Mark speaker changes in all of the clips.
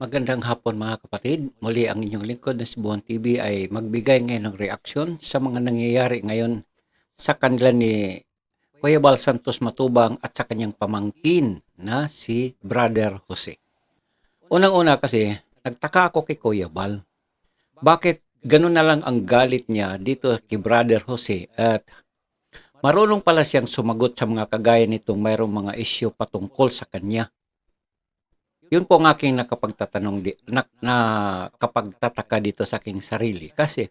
Speaker 1: Magandang hapon mga kapatid. Muli ang inyong lingkod na si Buwan TV ay magbigay ngayon ng reaksyon sa mga nangyayari ngayon sa kanila ni Kuya Bal Santos Matubang at sa kanyang pamangkin na si Brother Jose. Unang-una kasi, nagtaka ako kay Kuya Bal. Bakit ganun na lang ang galit niya dito kay Brother Jose at marunong pala siyang sumagot sa mga kagaya nitong mayroong mga issue patungkol sa kanya yun po ang aking nakapagtatanong di, na, nakapagtataka dito sa aking sarili kasi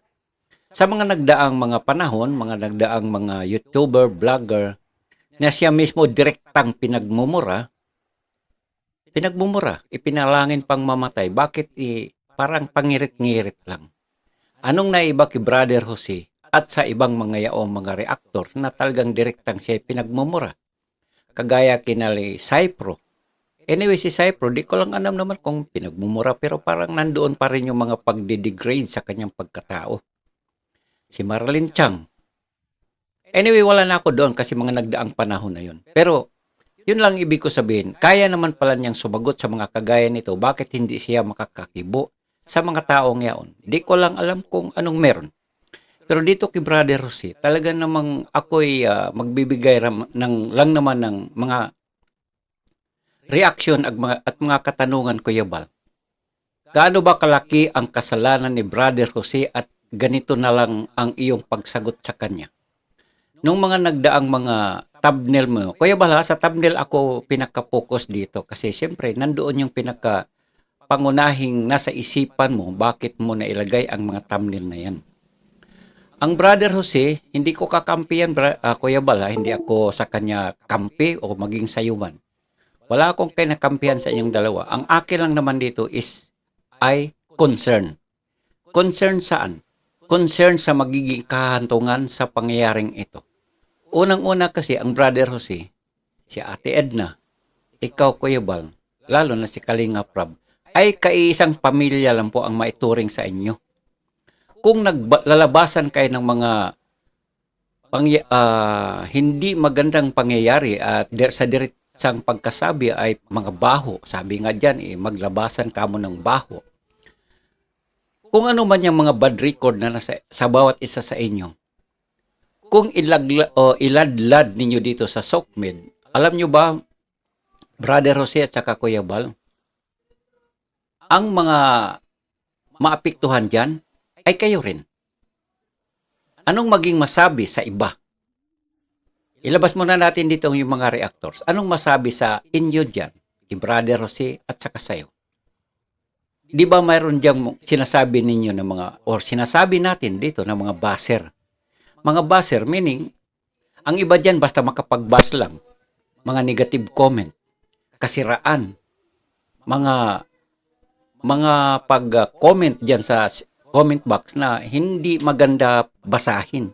Speaker 1: sa mga nagdaang mga panahon, mga nagdaang mga YouTuber, vlogger na siya mismo direktang pinagmumura, pinagmumura, ipinalangin pang mamatay. Bakit i, parang pangirit-ngirit lang? Anong naiba kay Brother Jose at sa ibang mga yaong mga reactors na talagang direktang siya pinagmumura? Kagaya kinali Cypro, Anyway, si Cypro, di ko lang alam naman kung pinagmumura pero parang nandoon pa rin yung mga pagde-degrade sa kanyang pagkatao. Si Marilyn Chang. Anyway, wala na ako doon kasi mga nagdaang panahon na yun. Pero, yun lang ibig ko sabihin, kaya naman pala niyang sumagot sa mga kagaya nito, bakit hindi siya makakakibo sa mga taong yaon. Di ko lang alam kung anong meron. Pero dito kay Brother Jose, talaga namang ako'y uh, magbibigay ram, ng, lang naman ng mga reaksyon at mga, at mga katanungan Kuya Bal. Gaano ba kalaki ang kasalanan ni Brother Jose at ganito na lang ang iyong pagsagot sa kanya? Nung mga nagdaang mga thumbnail mo, Kuya Bal sa thumbnail ako pinaka-focus dito kasi siyempre nandoon yung pinaka pangunahing nasa isipan mo bakit mo na ilagay ang mga thumbnail na yan. Ang brother Jose, hindi ko kakampiyan, uh, Kuya Bal, ha? hindi ako sa kanya kampi o maging sayuman. Wala akong kinakampihan sa inyong dalawa. Ang akin lang naman dito is ay concern. Concern saan? Concern sa magiging kahantungan sa pangyayaring ito. Unang-una kasi ang brother Jose, si Ate Edna, ikaw Kuya Bal, lalo na si Kalinga Prab, ay kaiisang pamilya lang po ang maituring sa inyo. Kung naglalabasan kayo ng mga pang, uh, hindi magandang pangyayari at uh, sa sang pagkasabi ay mga baho. Sabi nga dyan, eh, maglabasan ka mo ng baho. Kung ano man yung mga bad record na nasa, sa bawat isa sa inyo, kung ilagla, o iladlad ninyo dito sa SOCMED, alam nyo ba, Brother Jose at saka Kuya Bal, ang mga maapektuhan dyan ay kayo rin. Anong maging masabi sa iba? Ilabas muna natin dito yung mga reactors. Anong masabi sa inyo dyan, kay Brother Jose at saka sa'yo? Di ba mayroon diyang sinasabi ninyo ng mga, or sinasabi natin dito ng mga baser? Mga baser, meaning, ang iba dyan basta makapag-bas lang. Mga negative comment, kasiraan, mga mga pag-comment dyan sa comment box na hindi maganda basahin.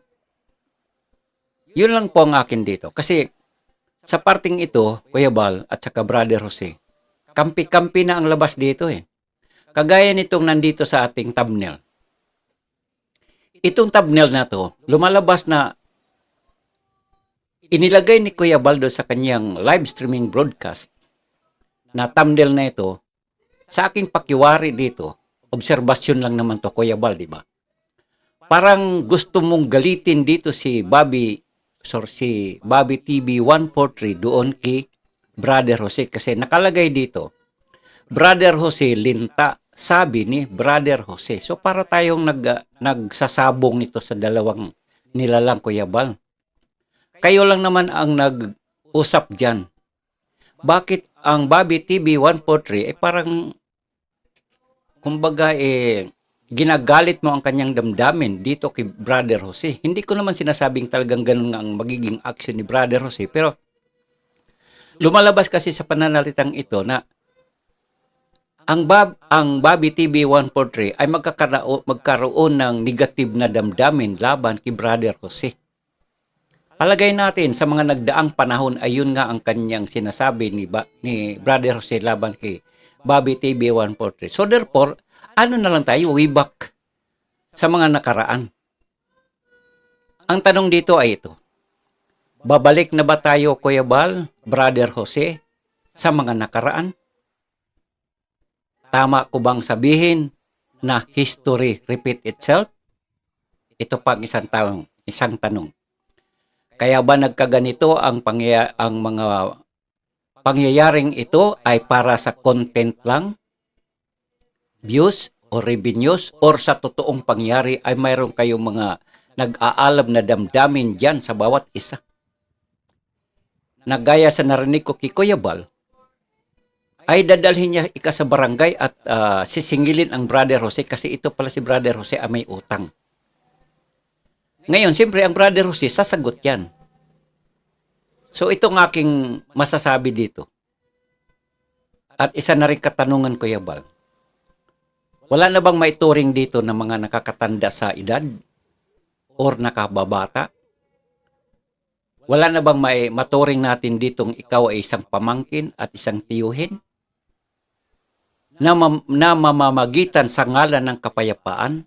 Speaker 1: Yun lang po ang akin dito. Kasi sa parting ito, Kuya Bal at saka Brother Jose, kampi-kampi na ang labas dito eh. Kagaya nitong nandito sa ating thumbnail. Itong thumbnail na to, lumalabas na inilagay ni Kuya Baldo sa kanyang live streaming broadcast na thumbnail na ito, sa aking pakiwari dito, obserbasyon lang naman to Kuya Bal, di ba? Parang gusto mong galitin dito si Bobby source si Bobby TV 143 doon kay Brother Jose. Kasi nakalagay dito Brother Jose Linta sabi ni Brother Jose. So para tayong nag nagsasabong nito sa dalawang nilalang Kuya Bal. Kayo lang naman ang nag-usap diyan bakit ang Bobby TV 143 eh parang kumbaga eh ginagalit mo ang kanyang damdamin dito kay Brother Jose. Hindi ko naman sinasabing talagang ganun ang magiging action ni Brother Jose, pero lumalabas kasi sa pananalitang ito na ang Bob, ang Bobby TV 143 ay magkakaroon, magkaroon ng negative na damdamin laban kay Brother Jose. Palagay natin sa mga nagdaang panahon ayun nga ang kanyang sinasabi ni, ba, ni Brother Jose laban kay Bobby TV 143. So therefore, ano na lang tayo, way back sa mga nakaraan. Ang tanong dito ay ito. Babalik na ba tayo, Kuya Bal, Brother Jose, sa mga nakaraan? Tama ko bang sabihin na history repeat itself? Ito pa ang isang tanong, isang tanong. Kaya ba nagkaganito ang pangya, ang mga pangyayaring ito ay para sa content lang? Views o revenues or sa totoong pangyari ay mayroon kayong mga nag-aalam na damdamin dyan sa bawat isa. Nagaya sa narinig ko kay Kuya Bal, ay dadalhin niya ika sa barangay at ah, sisingilin ang Brother Jose kasi ito pala si Brother Jose ay may utang. Ngayon, siyempre ang Brother Jose sasagot yan. So ito ng aking masasabi dito. At isa na rin katanungan Kuya Bal. Wala na bang maituring dito ng mga nakakatanda sa edad or nakababata? Wala na bang may maturing natin ditong ikaw ay isang pamangkin at isang tiyuhin? Na, mam- na mamamagitan sa ngalan ng kapayapaan?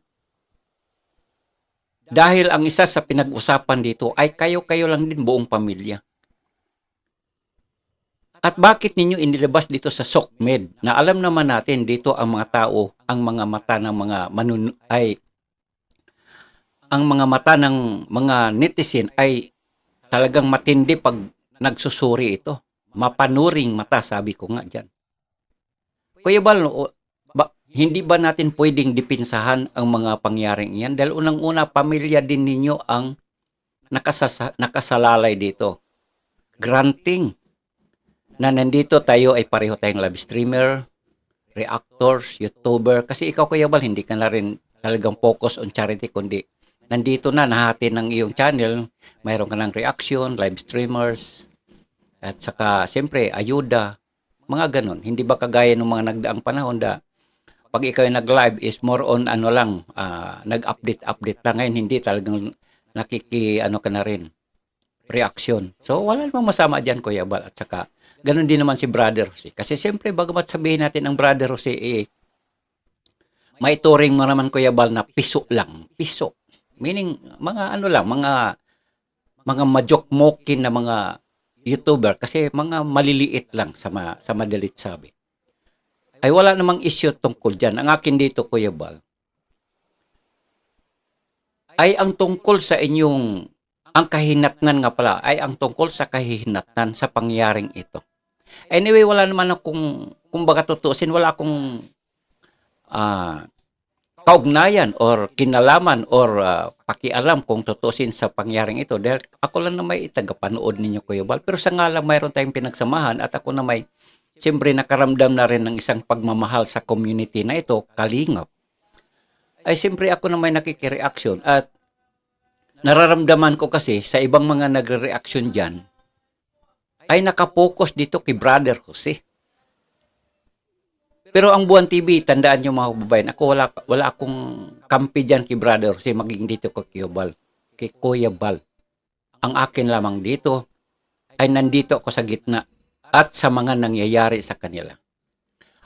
Speaker 1: Dahil ang isa sa pinag-usapan dito ay kayo-kayo lang din buong pamilya. At bakit ninyo inilabas dito sa SOCMED na alam naman natin dito ang mga tao, ang mga mata ng mga manun ay ang mga mata ng mga netizen ay talagang matindi pag nagsusuri ito. Mapanuring mata, sabi ko nga dyan. Kuya Bal, ba, hindi ba natin pwedeng dipinsahan ang mga pangyaring iyan? Dahil unang-una, pamilya din ninyo ang nakasasa, nakasalalay dito. Granting na nandito tayo ay pareho tayong live streamer, reactors, YouTuber. Kasi ikaw, Kuya Bal, hindi ka na rin talagang focus on charity, kundi nandito na, nahati ng iyong channel, mayroon ka ng reaction, live streamers, at saka, siyempre, ayuda, mga ganon. Hindi ba kagaya ng mga nagdaang panahon da pag ikaw yung nag-live is more on ano lang, ah, nag-update-update lang ngayon, hindi talagang nakiki, ano ka na rin, reaction. So, wala namang masama dyan, Kuya Bal. At saka, ganun din naman si Brother Jose. Kasi siyempre, bagamat sabihin natin ang Brother Jose, eh, maituring mo naman, Kuya Bal, na piso lang. Piso. Meaning, mga ano lang, mga mga majok-mokin na mga YouTuber kasi mga maliliit lang sa, ma, sa madalit sabi. Ay wala namang issue tungkol dyan. Ang akin dito, Kuya Bal, ay ang tungkol sa inyong, ang kahinatnan nga pala, ay ang tungkol sa kahinatnan sa pangyaring ito. Anyway, wala naman akong, kung baka tutusin, wala akong ah, kaugnayan or kinalaman or ah, pakialam kung tutusin sa pangyaring ito. Dahil ako lang na may tagapanood ninyo Kuya Bal. Pero sa ngalan mayroon tayong pinagsamahan at ako na may siyempre nakaramdam na rin ng isang pagmamahal sa community na ito kalingap. Ay siyempre ako na may nakikireaksyon at nararamdaman ko kasi sa ibang mga nagre-reaction dyan ay nakapokus dito kay Brother Jose. Pero ang Buwan TV, tandaan nyo mga kababayan, ako wala, wala akong kampi dyan kay brother kasi maging dito kay Bal. Kay Kuya Bal. Ang akin lamang dito ay nandito ako sa gitna at sa mga nangyayari sa kanila.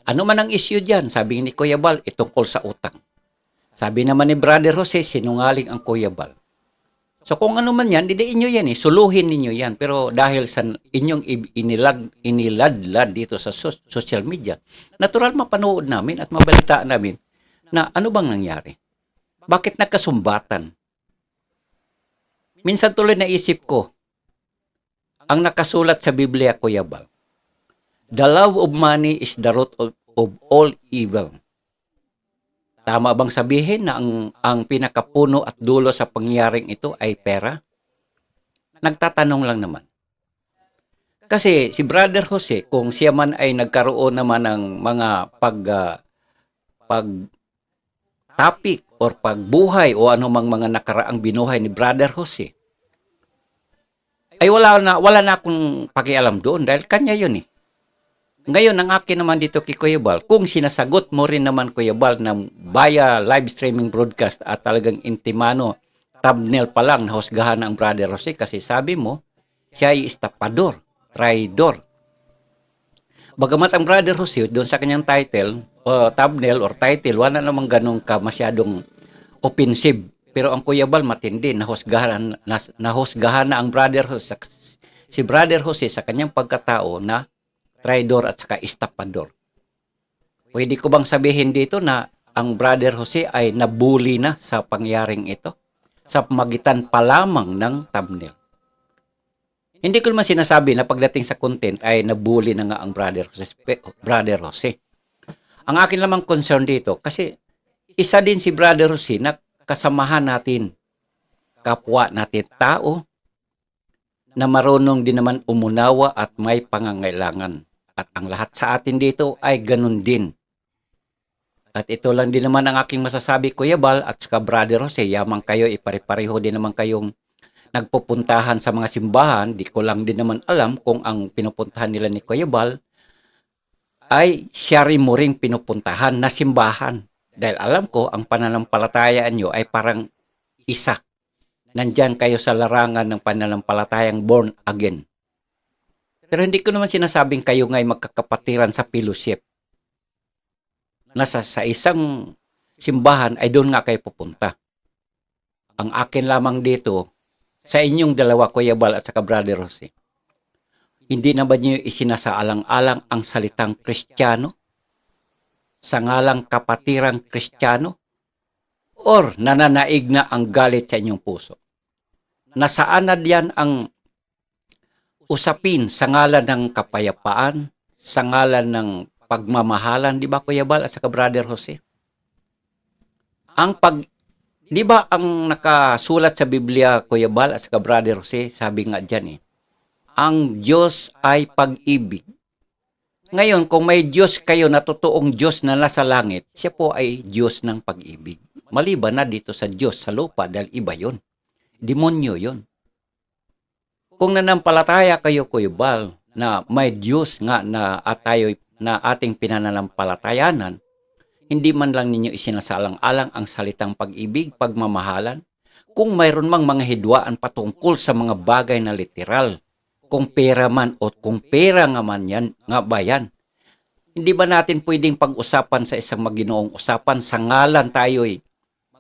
Speaker 1: Ano man ang issue dyan, sabi ni Kuya Bal, itungkol sa utang. Sabi naman ni Brother Jose, sinungaling ang Kuya Bal. So kung ano man yan, didiin nyo yan eh, suluhin ninyo yan. Pero dahil sa inyong i- inilad, iniladlad dito sa so- social media, natural mapanood namin at mabalitaan namin na ano bang nangyari. Bakit nagkasumbatan? Minsan tuloy naisip ko, ang nakasulat sa Biblia, Kuya Bal, The love of money is the root of, of all evil. Tama bang sabihin na ang, ang pinakapuno at dulo sa pangyaring ito ay pera? Nagtatanong lang naman. Kasi si Brother Jose, kung siya man ay nagkaroon naman ng mga pag, ah, pag topic or pagbuhay o anumang mga nakaraang binuhay ni Brother Jose, ay wala na, wala na akong pakialam doon dahil kanya yun eh. Ngayon, ang akin naman dito kay Kuya Bal, kung sinasagot mo rin naman Kuya Bal ng via live streaming broadcast at talagang intimano, thumbnail pa lang nahusgahan ng Brother Jose kasi sabi mo, siya ay estapador, traidor. Bagamat ang Brother Jose, doon sa kanyang title, o thumbnail or title, wala namang ganun ka masyadong offensive. Pero ang Kuya Bal matindi, nahusgahan, nas, nahusgahan na ang Brother Jose, si Brother Jose sa kanyang pagkatao na traidor at saka estapador. Pwede ko bang sabihin dito na ang Brother Jose ay nabuli na sa pangyaring ito? Sa magitan pa lamang ng thumbnail. Hindi ko naman sinasabi na pagdating sa content ay nabuli na nga ang Brother Jose. Brother Jose. Ang akin lamang concern dito, kasi isa din si Brother Jose na kasamahan natin, kapwa natin tao, na marunong din naman umunawa at may pangangailangan. At ang lahat sa atin dito ay ganun din. At ito lang din naman ang aking masasabi, Kuya Bal at saka Brother Jose, yamang kayo, ipare-pareho din naman kayong nagpupuntahan sa mga simbahan. Di ko lang din naman alam kung ang pinupuntahan nila ni Kuya Bal ay siya rin mo ring pinupuntahan na simbahan. Dahil alam ko, ang pananampalatayaan nyo ay parang isa. Nandyan kayo sa larangan ng pananampalatayang born again. Pero hindi ko naman sinasabing kayo nga'y magkakapatiran sa fellowship. Nasa sa isang simbahan ay doon nga kayo pupunta. Ang akin lamang dito, sa inyong dalawa, Kuya Bal at saka Brother Jose, hindi na ba niyo isinasaalang-alang ang salitang Kristiyano? Sa ngalang kapatirang Kristiyano? Or nananaig na ang galit sa inyong puso? Nasaan na diyan ang usapin sa ngalan ng kapayapaan, sa ngalan ng pagmamahalan, di ba Kuya Bal at saka Brother Jose? Ang pag Di ba ang nakasulat sa Biblia, Kuya Bal at saka Brother Jose, sabi nga dyan eh, ang Diyos ay pag-ibig. Ngayon, kung may Diyos kayo na totoong Diyos na nasa langit, siya po ay Diyos ng pag-ibig. Maliban na dito sa Diyos sa lupa dahil iba yon. Demonyo yon. Kung nanampalataya kayo, Kuya Bal, na may Diyos nga na at na ating pinananampalatayanan, hindi man lang ninyo isinasalang-alang ang salitang pag-ibig, pagmamahalan, kung mayroon mang mga hidwaan patungkol sa mga bagay na literal, kung pera man o kung pera nga man yan, nga ba yan? Hindi ba natin pwedeng pag-usapan sa isang maginoong usapan sa ngalan tayo'y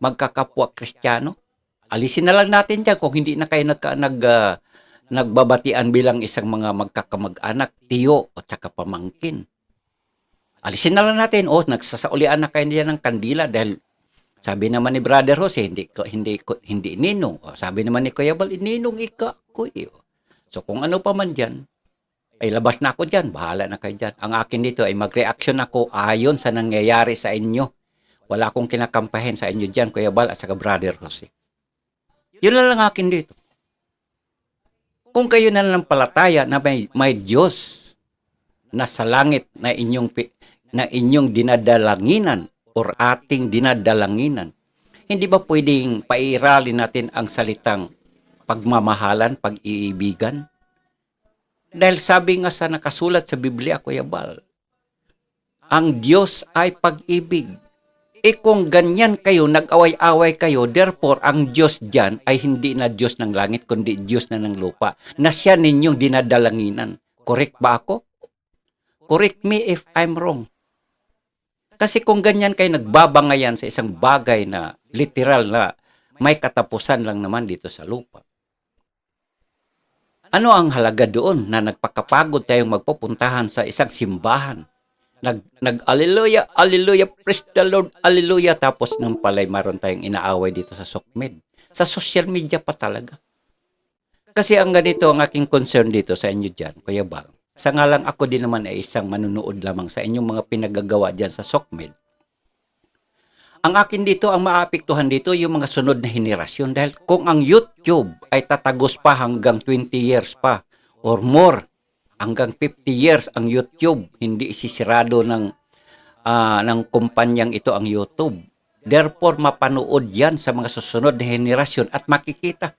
Speaker 1: magkakapwa kristyano? Alisin na lang natin dyan kung hindi na kayo nag, uh, nagbabatian bilang isang mga magkakamag-anak, tiyo o tsaka pamangkin. Alisin na lang natin, oh, nagsasaulian na kayo niya ng kandila dahil sabi naman ni Brother Jose, hindi, hindi, hindi ninong. O, sabi naman ni Kuya Bal, ninong ika ko. Eh. So kung ano pa man dyan, ay labas na ako dyan, bahala na kayo dyan. Ang akin dito ay mag-reaction ako ayon sa nangyayari sa inyo. Wala akong kinakampahin sa inyo dyan, Kuya Bal at saka Brother Jose. Yun lang ang akin dito. Kung kayo na lang palataya na may, may Diyos na sa langit na inyong na inyong dinadalanginan or ating dinadalanginan. Hindi ba pwedeng pairalin natin ang salitang pagmamahalan, pag-iibigan? Dahil sabi nga sa nakasulat sa Biblia, Kuya Bal, ang Diyos ay pag-ibig. E kung ganyan kayo, nag-away-away kayo, therefore, ang Diyos dyan ay hindi na Diyos ng langit, kundi Diyos na ng lupa, na siya ninyong dinadalanginan. Correct ba ako? Correct me if I'm wrong. Kasi kung ganyan kayo nagbabangayan sa isang bagay na literal na may katapusan lang naman dito sa lupa. Ano ang halaga doon na nagpakapagod tayong magpupuntahan sa isang simbahan? Nag, nag Alleluia, Alleluia, praise the Lord, Alleluia. Tapos nang palay maron tayong inaaway dito sa Sokmed. Sa social media pa talaga. Kasi ang ganito ang aking concern dito sa inyo dyan, Kuya Bal. Sa ngalang ako din naman ay isang manunood lamang sa inyong mga pinagagawa dyan sa SOCMED. Ang akin dito, ang maapektuhan dito, yung mga sunod na henerasyon. Dahil kung ang YouTube ay tatagos pa hanggang 20 years pa or more, hanggang 50 years ang YouTube, hindi isisirado ng, uh, ng kumpanyang ito ang YouTube. Therefore, mapanood yan sa mga susunod na henerasyon at makikita,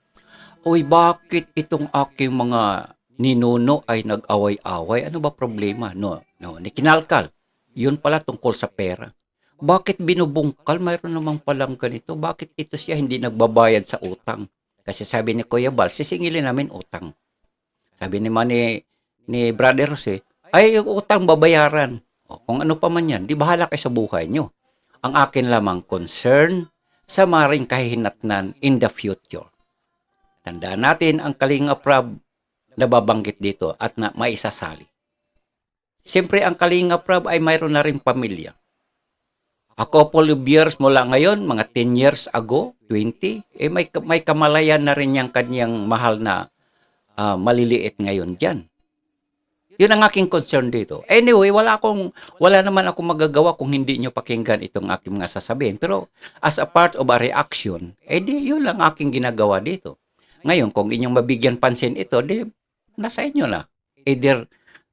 Speaker 1: Uy, bakit itong aking mga ninuno ay nag-away-away. Ano ba problema? No, no, ni kinalkal. Yun pala tungkol sa pera. Bakit binubungkal? Mayroon naman palang ganito. Bakit ito siya hindi nagbabayad sa utang? Kasi sabi ni Kuya Bal, sisingilin namin utang. Sabi ni ni, ni Brother Jose, ay utang babayaran. O, kung ano pa man yan, di bahala kayo sa buhay nyo. Ang akin lamang concern sa maring kahinatnan in the future. Tandaan natin ang Kalinga Prab nababanggit dito at na maisasali. Siyempre, ang Kalinga Prab ay mayroon na rin pamilya. A couple of years mula ngayon, mga 10 years ago, 20, eh may, may kamalayan na rin yung kanyang mahal na ah, maliliit ngayon dyan. Yun ang aking concern dito. Anyway, wala akong wala naman ako magagawa kung hindi nyo pakinggan itong aking mga sasabihin. Pero as a part of a reaction, eh di, yun lang aking ginagawa dito. Ngayon, kung inyong mabigyan pansin ito, di, nasa inyo na. Either,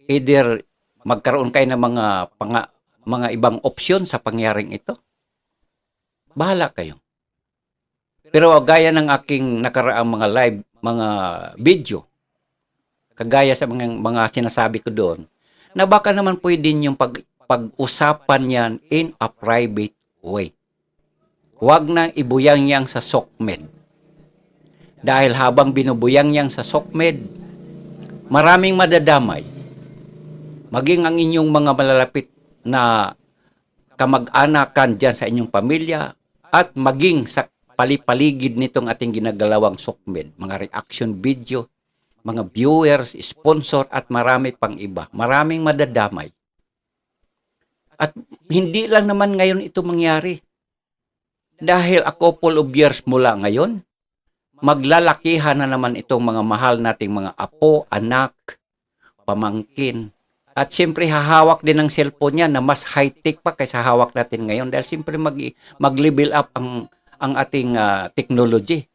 Speaker 1: either magkaroon kayo ng mga, panga, mga ibang opsyon sa pangyaring ito. Bahala kayo. Pero gaya ng aking nakaraang mga live, mga video, kagaya sa mga, mga sinasabi ko doon, na baka naman pwede yung pag, pag-usapan yan in a private way. Huwag nang ibuyang-yang sa SOCMED. Dahil habang binubuyang-yang sa SOCMED, maraming madadamay. Maging ang inyong mga malalapit na kamag-anakan dyan sa inyong pamilya at maging sa palipaligid nitong ating ginagalawang SOCMED, mga reaction video, mga viewers, sponsor at marami pang iba. Maraming madadamay. At hindi lang naman ngayon ito mangyari. Dahil a couple of years mula ngayon, maglalakihan na naman itong mga mahal nating mga apo, anak, pamangkin. At siyempre hahawak din ng cellphone niya na mas high-tech pa kaysa hawak natin ngayon dahil siyempre mag, mag-level up ang, ang ating ah, technology.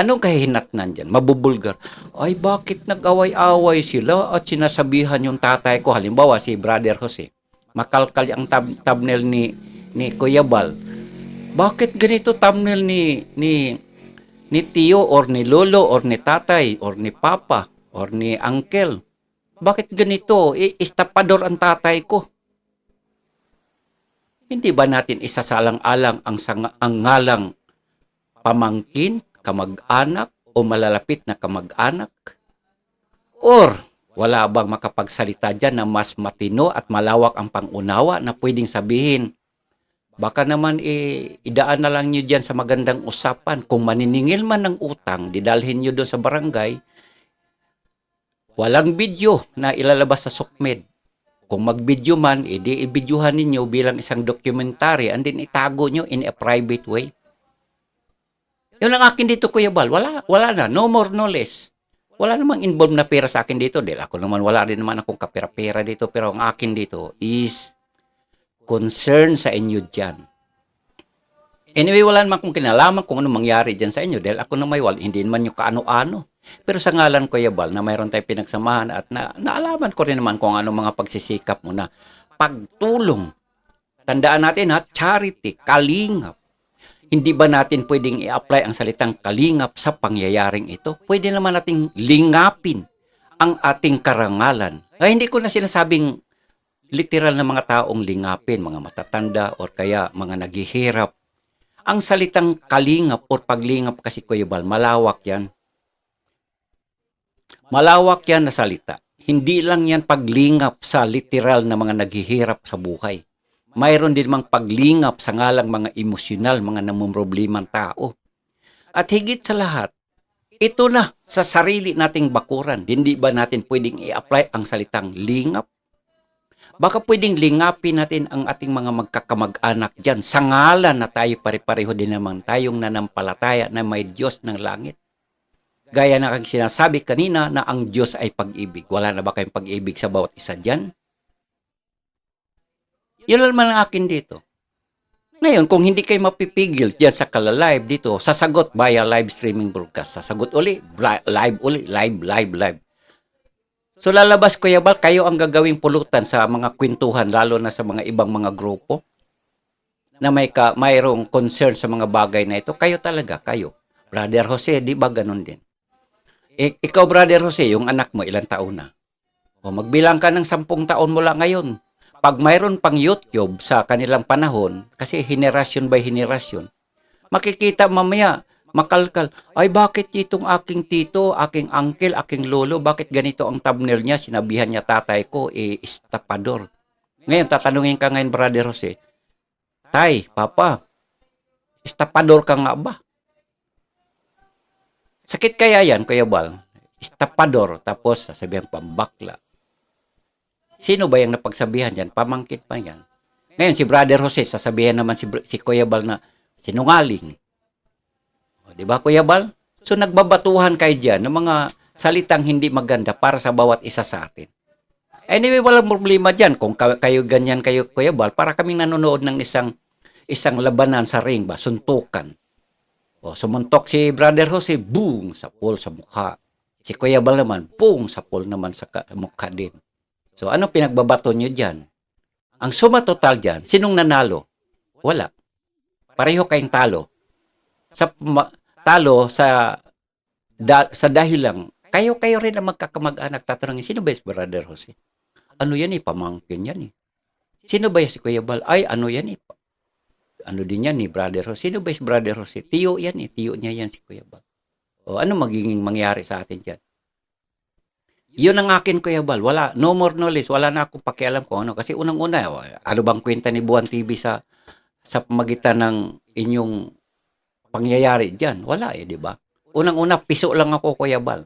Speaker 1: Anong kahihinatnan dyan? Mabubulgar. Ay, bakit nag-away-away sila at sinasabihan yung tatay ko? Halimbawa, si Brother Jose. Makalkal ang tab- thumbnail ni, ni Kuya Bal. Bakit ganito thumbnail ni, ni, ni Tio or ni Lolo or ni Tatay or ni Papa or ni Uncle? Bakit ganito? I- istapador ang tatay ko. Hindi ba natin isasalang-alang ang, sang- ang ngalang pamangkin, kamag-anak, o malalapit na kamag-anak? Or wala bang makapagsalita dyan na mas matino at malawak ang pangunawa na pwedeng sabihin, baka naman eh, idaan na lang nyo dyan sa magandang usapan. Kung maniningil man ng utang, didalhin nyo doon sa barangay, walang video na ilalabas sa SOCMED. Kung mag-video man, edi i-videohan ninyo bilang isang documentary and then itago nyo in a private way. Yun ang akin dito, Kuya Bal. Wala, wala na. No more, no less. Wala namang involved na pera sa akin dito. Dahil ako naman, wala din naman akong kapera-pera dito. Pero ang akin dito is concern sa inyo dyan. Anyway, wala naman akong kinalaman kung ano mangyari dyan sa inyo. Dahil ako na may wal, hindi naman yung kaano-ano. Pero sa ngalan ko, Yabal, na mayroon tayong pinagsamahan at na, naalaman ko rin naman kung ano mga pagsisikap mo na pagtulong. Tandaan natin ha, charity, kalingap. Hindi ba natin pwedeng i-apply ang salitang kalingap sa pangyayaring ito? Pwede naman nating lingapin ang ating karangalan. Ay, hindi ko na sinasabing literal na mga taong lingapin, mga matatanda or kaya mga naghihirap. Ang salitang kalingap or paglingap kasi Kuya Bal, malawak yan. Malawak yan na salita. Hindi lang yan paglingap sa literal na mga naghihirap sa buhay. Mayroon din mang paglingap sa ngalang mga emosyonal, mga namumroblemang tao. At higit sa lahat, ito na sa sarili nating bakuran. Hindi ba natin pwedeng i-apply ang salitang lingap? Baka pwedeng lingapin natin ang ating mga magkakamag-anak dyan sa ngalan na tayo pare-pareho din naman tayong nanampalataya na may Diyos ng langit. Gaya na kang sinasabi kanina na ang Diyos ay pag-ibig. Wala na ba kayong pag-ibig sa bawat isa dyan? Yun lang ang akin dito. Ngayon, kung hindi kayo mapipigil dyan sa kala-live dito, sasagot via live streaming broadcast. Sasagot uli, live uli, live, live, live. So lalabas ko Bal, kayo ang gagawing pulutan sa mga kwentuhan, lalo na sa mga ibang mga grupo na may ka, mayroong concern sa mga bagay na ito. Kayo talaga, kayo. Brother Jose, di ba ganun din? I- ikaw, Brother Jose, yung anak mo, ilang taon na? O magbilang ka ng sampung taon mula ngayon pag mayroon pang YouTube sa kanilang panahon, kasi henerasyon by henerasyon, makikita mamaya, makalkal, ay bakit itong aking tito, aking uncle, aking lolo, bakit ganito ang thumbnail niya, sinabihan niya tatay ko, eh, estapador. Ngayon, tatanungin ka ngayon, Brother Jose, Tay, Papa, estapador ka nga ba? Sakit kaya yan, Kuya Bal? Estapador, tapos sasabihan pambakla. Sino ba yung napagsabihan dyan? Pamangkin pa yan. Ngayon, si Brother Jose, sasabihin naman si, si Kuya Bal na sinungaling. O, di ba, Kuya Bal? So, nagbabatuhan kayo dyan ng mga salitang hindi maganda para sa bawat isa sa atin. Anyway, walang problema dyan. Kung ka- kayo ganyan kayo, Kuya Bal, para kaming nanonood ng isang isang labanan sa ring ba, suntukan. O, sumuntok si Brother Jose, boom, sa pool sa mukha. Si Kuya Bal naman, boom, sa pool naman sa mukha din. So, ano pinagbabato nyo dyan? Ang suma total dyan, sinong nanalo? Wala. Pareho kayong talo. Sa talo sa da- sa dahil lang, kayo kayo rin ang magkakamag-anak tatanungin, sino ba si Brother Jose? Ano yan eh, pamangkin yan eh. Sino ba si Kuya Bal? Ay, ano yan eh. Ano din yan ni Brother Jose? Sino ba si Brother Jose? Tiyo yan eh, tiyo niya yan si Kuya Bal. O ano magiging mangyari sa atin dyan? Yun ang akin, Kuya Bal. Wala, no more no. Wala na akong pakialam kung ano. Kasi unang-una, o, ano bang kwenta ni Buwan TV sa sa pamagitan ng inyong pangyayari dyan? Wala eh, di ba? Unang-una, piso lang ako, Kuya Bal.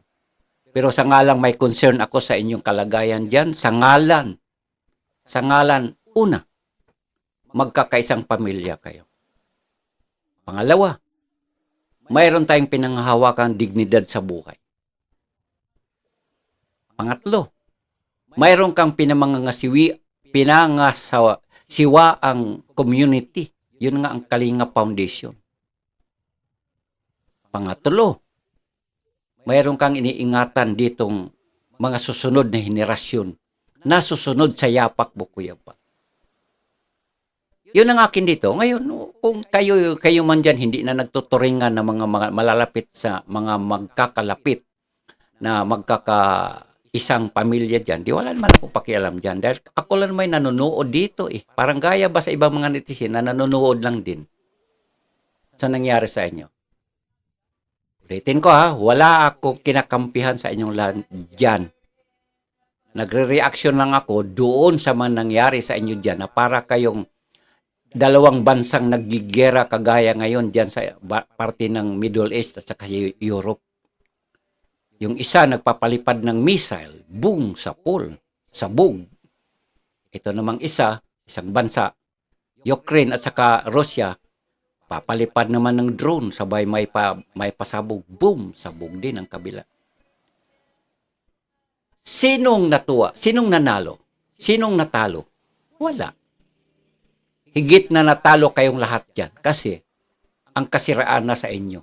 Speaker 1: Pero sa ngalang may concern ako sa inyong kalagayan dyan, sa ngalan, sa ngalan, una, magkakaisang pamilya kayo. Pangalawa, mayroon tayong pinanghahawakan dignidad sa buhay. Pangatlo, mayroon kang pinamangangasiwi, pinangasawa, siwa ang community. Yun nga ang Kalinga Foundation. Pangatlo, mayroon kang iniingatan ditong mga susunod na henerasyon na susunod sa yapak mo, Kuya pa. Yun ang akin dito. Ngayon, kung kayo, kayo man dyan, hindi na nagtuturingan ng mga, mga malalapit sa mga magkakalapit na magkaka isang pamilya dyan, di wala naman ako pakialam dyan. Dahil ako lang may nanonood dito eh. Parang gaya ba sa ibang mga netizen na nanonood lang din sa nangyari sa inyo. Ulitin ko ha, wala ako kinakampihan sa inyong lahat dyan. Nagre-reaction lang ako doon sa mga nangyari sa inyo dyan na para kayong dalawang bansang naggigera kagaya ngayon dyan sa parte ng Middle East at saka Europe. Yung isa nagpapalipad ng missile, boom, sa pool, sabog. Ito namang isa, isang bansa, Ukraine at saka Russia, papalipad naman ng drone, sabay may, pa, may pasabog, boom, sabog din ang kabila. Sinong natuwa? Sinong nanalo? Sinong natalo? Wala. Higit na natalo kayong lahat dyan kasi ang kasiraan na sa inyo.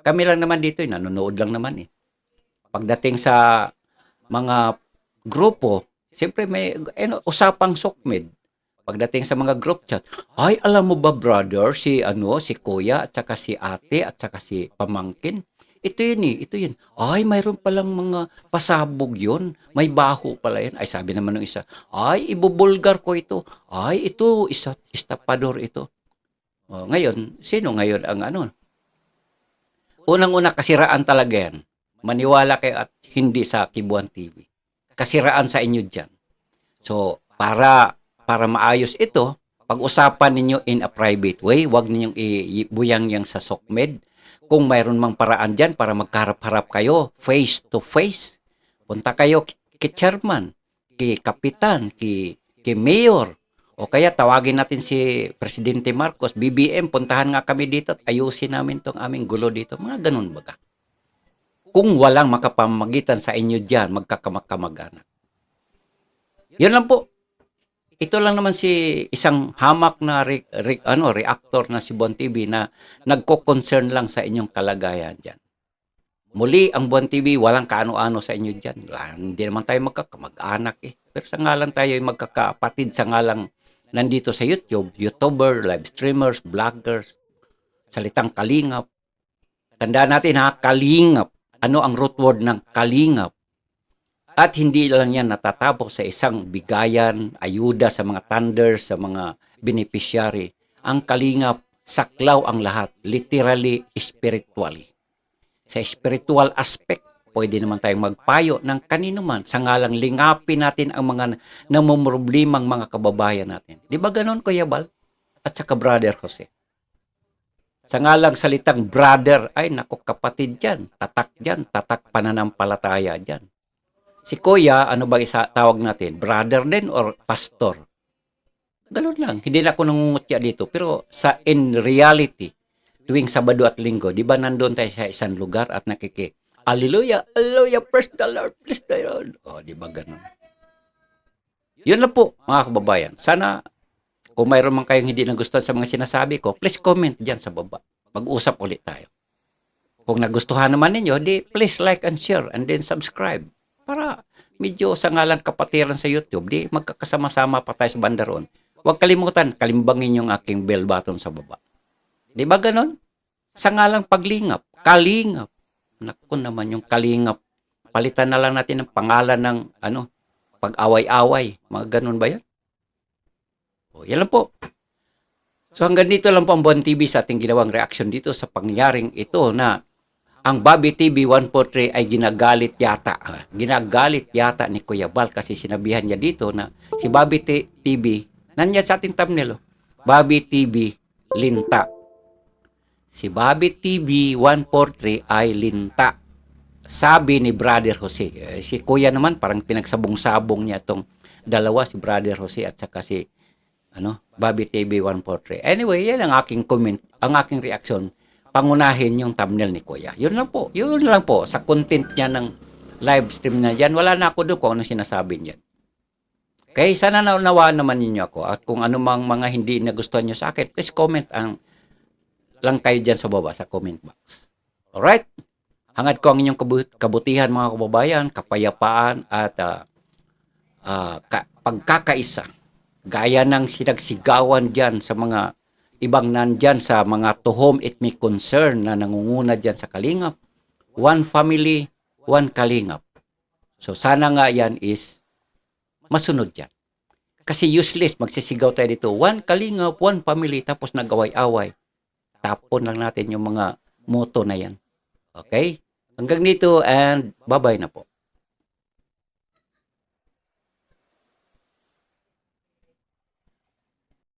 Speaker 1: Kami lang naman dito, eh, nanonood lang naman eh. Pagdating sa mga grupo, siyempre may ano, usapang sokmed. Pagdating sa mga group chat, ay alam mo ba brother, si ano, si kuya, at saka si ate, at saka si pamangkin, ito yun eh, ito yun. Ay, mayroon palang mga pasabog yun. May baho pala yan. Ay, sabi naman ng isa, ay, ibubulgar ko ito. Ay, ito, isa, estapador ito. O, ngayon, sino ngayon ang ano? Unang-una, kasiraan talaga yan. Maniwala kayo at hindi sa Kibuan TV. Kasiraan sa inyo dyan. So, para para maayos ito, pag-usapan ninyo in a private way, wag ninyong ibuyang yang sa SOCMED. Kung mayroon mang paraan dyan para magkaharap-harap kayo, face to face, punta kayo kay chairman, kay kapitan, kay, kay mayor, o kaya tawagin natin si Presidente Marcos, BBM, puntahan nga kami dito at ayusin namin tong aming gulo dito. Mga ganun baga. Kung walang makapamagitan sa inyo dyan, magkakamak-kamag-anak. Yun lang po. Ito lang naman si isang hamak na re, re- ano, reactor na si Bon TV na nagko-concern lang sa inyong kalagayan dyan. Muli, ang Bon TV, walang kaano-ano sa inyo dyan. Wala, hindi naman tayo magkakamag-anak eh. Pero sa ngalan tayo ay magkakapatid sa ngalang nandito sa YouTube, YouTuber, live streamers, vloggers, salitang kalingap. Tandaan natin ha, kalingap. Ano ang root word ng kalingap? At hindi lang yan natatapos sa isang bigayan, ayuda sa mga thunders, sa mga beneficiary. Ang kalingap, saklaw ang lahat, literally, spiritually. Sa spiritual aspect, pwede naman tayong magpayo ng kanino man sa ngalang lingapin natin ang mga namumroblimang mga kababayan natin. Di ba ganon, Kuya Bal? At saka Brother Jose. Sa ngalang salitang brother, ay naku kapatid dyan, tatak dyan, tatak pananampalataya dyan. Si Kuya, ano ba isa tawag natin? Brother din or pastor? Ganun lang. Hindi na ako nangungutya dito. Pero sa in reality, tuwing Sabado at Linggo, di ba nandun tayo sa isang lugar at nakiki, Hallelujah, Hallelujah, praise the Lord, praise the Lord. O, di ba ganun? Yun lang po, mga kababayan. Sana, kung mayroon man kayong hindi nagustuhan sa mga sinasabi ko, please comment dyan sa baba. Mag-usap ulit tayo. Kung nagustuhan naman ninyo, di please like and share and then subscribe. Para medyo sa ngalan kapatiran sa YouTube, di magkakasama-sama pa tayo sa bandaron. Huwag kalimutan, kalimbangin yung aking bell button sa baba. Di ba ganon? Sa ngalang paglingap, kalingap. Naku naman yung kalingap. Palitan na lang natin ng pangalan ng ano, pag-away-away. Mga ganon ba yan? O, yan lang po. So hanggang dito lang po ang Buwan TV sa ating ginawang reaction dito sa pangyaring ito na ang Bobby TV 143 ay ginagalit yata. Ginagalit yata ni Kuya Bal kasi sinabihan niya dito na si Bobby T- TV, nandiyan sa ating thumbnail, oh, Bobby TV Linta. Si Bobby TV 143 ay linta. Sabi ni Brother Jose. Eh, si Kuya naman parang pinagsabong-sabong niya itong dalawa, si Brother Jose at saka si ano, Bobby TV 143. Anyway, yan ang aking comment, ang aking reaction. Pangunahin yung thumbnail ni Kuya. Yun lang po. Yun lang po. Sa content niya ng live stream na yan, wala na ako doon kung ano sinasabi niya. Okay, sana naunawaan naman ninyo ako. At kung ano mang mga hindi nagustuhan nyo sa akin, please comment ang lang kayo dyan sa baba, sa comment box. Alright? Hangad ko ang inyong kabu- kabutihan mga kababayan, kapayapaan at ah, ah, ka- pagkakaisa. Gaya ng sinagsigawan dyan sa mga ibang nandyan sa mga to whom it may concern na nangunguna dyan sa Kalingap. One family, one Kalingap. So sana nga yan is masunod dyan. Kasi useless, magsisigaw tayo dito. One Kalingap, one family, tapos nag-away-away. Tapon lang natin yung mga moto na yan. Okay? Hanggang dito and bye-bye na po.